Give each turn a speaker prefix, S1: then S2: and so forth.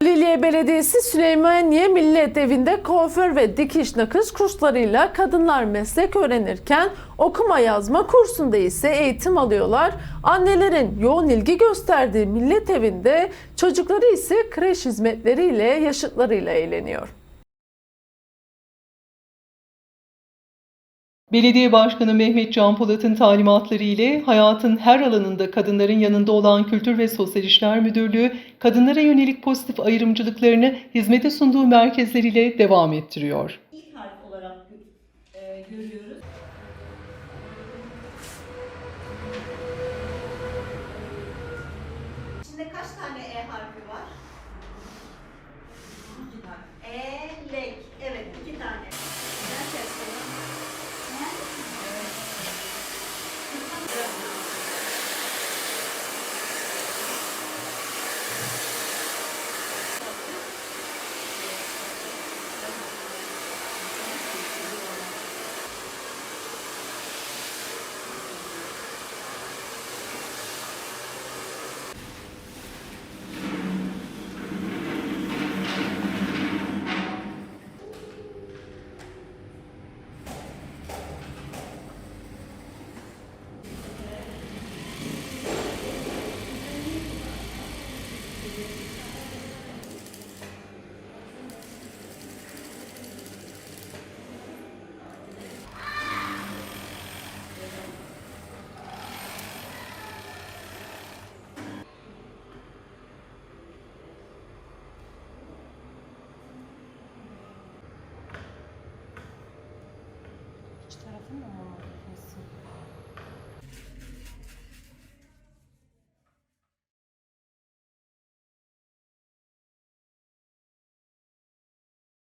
S1: Haliliye Belediyesi Süleymaniye Millet Evi'nde kuaför ve dikiş nakış kurslarıyla kadınlar meslek öğrenirken okuma yazma kursunda ise eğitim alıyorlar. Annelerin yoğun ilgi gösterdiği Millet Evi'nde çocukları ise kreş hizmetleriyle yaşıtlarıyla eğleniyor.
S2: Belediye Başkanı Mehmet Can Polat'ın talimatları ile hayatın her alanında kadınların yanında olan Kültür ve Sosyal İşler Müdürlüğü, kadınlara yönelik pozitif ayrımcılıklarını hizmete sunduğu merkezleriyle devam ettiriyor.
S3: ilk harf olarak e, görüyoruz. İçinde kaç tane E harfi var?
S4: İç tarafın mı? Nasıl?